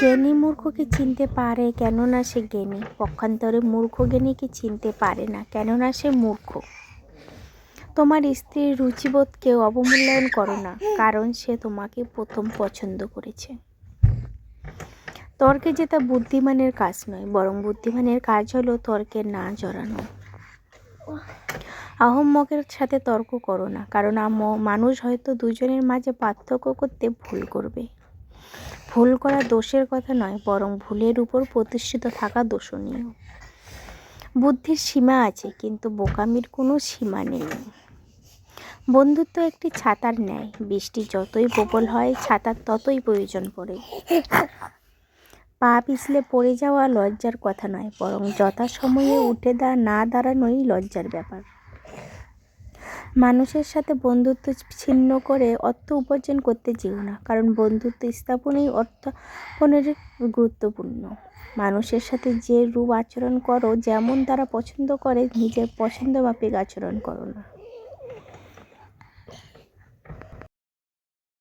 জ্ঞানী মূর্খকে চিনতে পারে, কেননা সে জ্ঞানী পক্ষান্তরে মূর্খ জ্ঞানীকে চিনতে পারে না, কেননা সে মূর্খ। তোমার স্ত্রীর রুচিবোধকেও অবমূল্যায়ন করো না, কারণ সে তোমাকে প্রথম পছন্দ করেছে। তর্কে জেতা বুদ্ধিমানের কাজ নয়, বরং বুদ্ধিমানের কাজ হলো তর্কে না জড়ানো। আহম্মকের সাথে তর্ক করো না, কারণ মানুষ হয়তো দুজনের মাঝে পার্থক্য করতে ভুল করবে। ভুল করা দোষের কথা নয়, বরং ভুলের উপর প্রতিষ্ঠিত থাকা দোষণীয়। বুদ্ধির সীমা আছে, কিন্তু বোকামির কোনো সীমা নেই। বন্ধুত্ব একটি ছাতার ন্যায়, বৃষ্টি যতই প্রবল হয় ছাতার ততই প্রয়োজন পড়ে। পা পিছলে পড়ে যাওয়া লজ্জার কথা নয়, বরং যথাসময়ে উঠে দা, না দাঁড়ানোই লজ্জার ব্যাপার। মানুষের সাথে বন্ধুত্ব ছিন্ন করে অর্থ উপার্জন করতে যেও না, কারণ বন্ধুত্ব স্থাপনেই অর্থাপনের গুরুত্বপূর্ণ। মানুষের সাথে যে রূপ আচরণ করো, যেমন তারা পছন্দ করে, নিজের পছন্দ মাফিক আচরণ করো না।